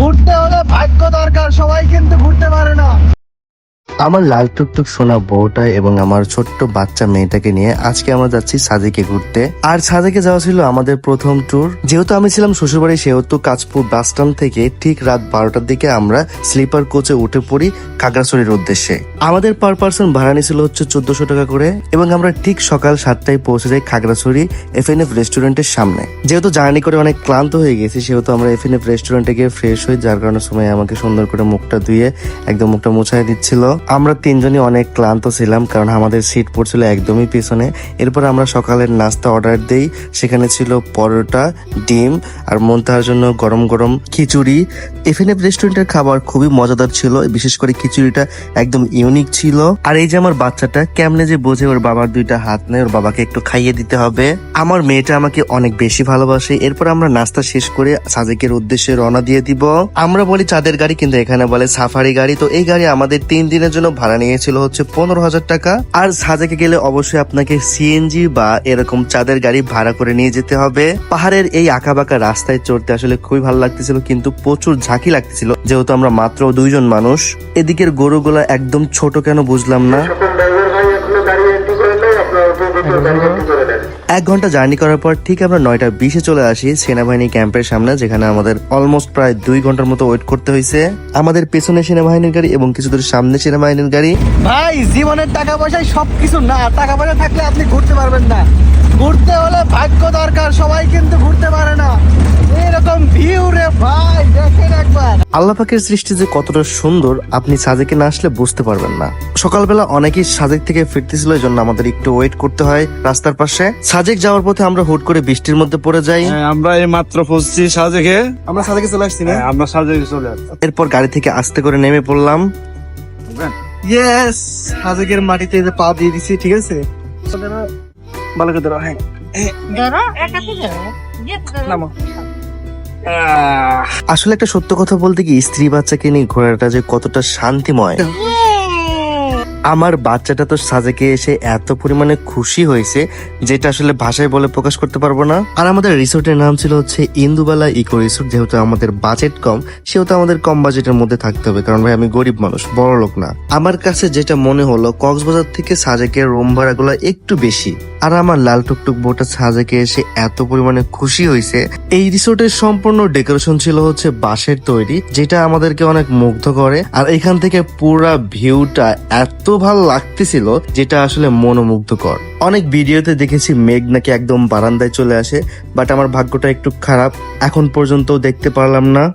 ঘুরতে হলে ভাগ্য দরকার সবাই কিন্তু ঘুরতে পারে না। আমার লাল টুকটুক সোনা বউটা এবং আমার ছোট্ট বাচ্চা মেয়েটাকে নিয়ে আজকে আমরা যাচ্ছি সাজেকে ঘুরতে। আর সাজেকে যাওয়া ছিল আমাদের প্রথম ট্যুর যেহেতু আমি ছিলাম শ্বশুরবাড়ি, সেহেতু কাঁচপুর বাস স্ট্যান্ড থেকে ঠিক রাত বারোটার দিকে আমরা স্লিপার কোচে উঠে পড়ি খাগড়াছড়ির উদ্দেশ্যে। আমাদের পার পার্সন ভাড়া নিয়েছিল হচ্ছে চোদ্দশো টাকা করে এবং আমরা ঠিক সকাল সাতটায় পৌঁছে যাই খাগড়াছড়ি এফ এন এফ রেস্টুরেন্টের সামনে। যেহেতু জার্নি করে অনেক ক্লান্ত হয়ে গেছি, সেহেতু আমরা এফ এন এফ রেস্টুরেন্টে গিয়ে ফ্রেশ হই, যার কারণে সময় আমাকে সুন্দর করে মুখটা ধুয়ে একদম মুখটা মুছাই দিচ্ছিল। আমরা তিনজনই অনেক ক্লান্ত ছিলাম, কারণ আমাদের সিট পড়ছিল একদমই পিছনে। এরপর আমরা সকালের নাস্তা অর্ডার দেই। সেখানে ছিল পরোটা, ডিম আর মন্তাহার জন্য গরম গরম খিচুড়ি। এফএনএফ রেস্টুরেন্টের খাবার খুবই মজাদার ছিল, বিশেষ করে খিচুড়িটা একদম ইউনিক ছিল। আর এই যে আমার বাচ্চাটা, কেমনে যে বোঝে ওর বাবার দুইটা হাত নেই, ওর বাবাকে একটু খাইয়ে দিতে হবে। আমার মেয়েটা আমাকে অনেক বেশি ভালোবাসে। এরপর আমরা নাস্তা শেষ করে সাজেকের উদ্দেশ্যে রওনা দিয়ে দিব। আমরা বলি চাঁদের গাড়ি, কিন্তু এখানে বলে সাফারি গাড়ি। তো এই গাড়ি আমাদের তিন দিনের জন্য ভাড়া নিয়েছিল হচ্ছে পনেরো হাজার টাকা। আর সাজেকে গেলে অবশ্যই আপনাকে সিএনজি বা এরকম চাঁদের গাড়ি ভাড়া করে নিয়ে যেতে হবে। পাহাড়ের এই আঁকাবাঁকা রাস্তায় চড়তে আসলে খুবই ভালো লাগতেছিল কিন্তু প্রচুর ঝাঁকি লাগতেছিল যেহেতু আমরা মাত্র দুইজন মানুষ। এদিকের গরুগুলা একদম ছোট কেন বুঝলাম না। এক ঘণ্টা জার্নি করার পর ঠিক আমরা নয়টা বিশে চলে আসি সেনাবাহিনী ক্যাম্পের সামনে, যেখানে আমাদের অলমোস্ট প্রায় দুই ঘণ্টার মতো ওয়েট করতে হয়েছে। আমাদের পেছনে সেনাবাহিনীর গাড়ি এবং কিছু দূর সামনে সেনাবাহিনীর গাড়ি। ভাই, জীবনের টাকা পয়সায় সবকিছু না টাকা পয়সা থাকলে আপনি ঘুরতে পারবেন না। ঘুরতে হলে ভাগ্য দরকার, সবাই কিন্তু ঘুরতে পারে না। এরকম ভিউ আল্লাহ পাকের সৃষ্টি যে কতটা সুন্দর আপনি সাজেকে না আসলে বুঝতে পারবেন না। সকালবেলা অনেকেই সাজেক থেকে ফিরতেছিল এই জন্য আমাদের একটু ওয়েট করতে হয় রাস্তার পাশে। সাজেক যাওয়ার পথে আমরা হুট করে বৃষ্টির মধ্যে পড়ে যাই। হ্যাঁ, আমরা এই মাত্র পৌঁছছি সাজেকে। আমরা সাথে চলে আসছি না? হ্যাঁ, আমরা সাজেকে চলে আসছি। এরপর গাড়ি থেকে আস্তে করে নেমে পড়লাম। ইয়েস হাজেকের মাটিতে যে পা দিয়ে দিছি ঠিক আছে? ভালো করে ধরো হ্যাঁ ধরো একাতে ধরো নামো। আসলে একটা সত্য কথা বলতে কি স্ত্রী বাচ্চাকে নিয়ে ঘোরাটা যে কতটা শান্তিময়। আমার বাচ্চাটা তো সাজেকে এসে এত পরিমাণে খুশি হয়েছে, যেটা আসলে ভাষায় বলে প্রকাশ করতে পারব না। আর আমাদের রিসোর্টের নাম ছিল হচ্ছে ইন্দুবালা ইকো রিসোর্ট, যেহেতু আমাদের বাজেট কম, সেহেতু আমাদের কম বাজেটের মধ্যে থাকতে হবে, কারণ ভাই আমি গরিব মানুষ, বড় লোক না। আমার কাছে যেটা মনে হলো, কক্সবাজার থেকে সাজেকের রুম ভাড়াগুলো একটু বেশি। আর আমার লাল টুকটুক বোটা সাজেকে এসে এত পরিমাণে খুশি হয়েছে। এই রিসোর্টের সম্পূর্ণ ডেকোরেশন ছিল হচ্ছে বাঁশের তৈরি, যেটা আমাদেরকে অনেক মুগ্ধ করে। আর এখান থেকে পুরা ভিউটা এত ভালো লাগতেছিল যেটা আসলে মনোমুগ্ধকর। অনেক ভিডিওতে দেখেছি মেঘ নাকি একদম বারান্দায় চলে আসে, বাট আমার ভাগ্যটা একটু খারাপ। এখন পর্যন্ত দেখতে পারলাম না।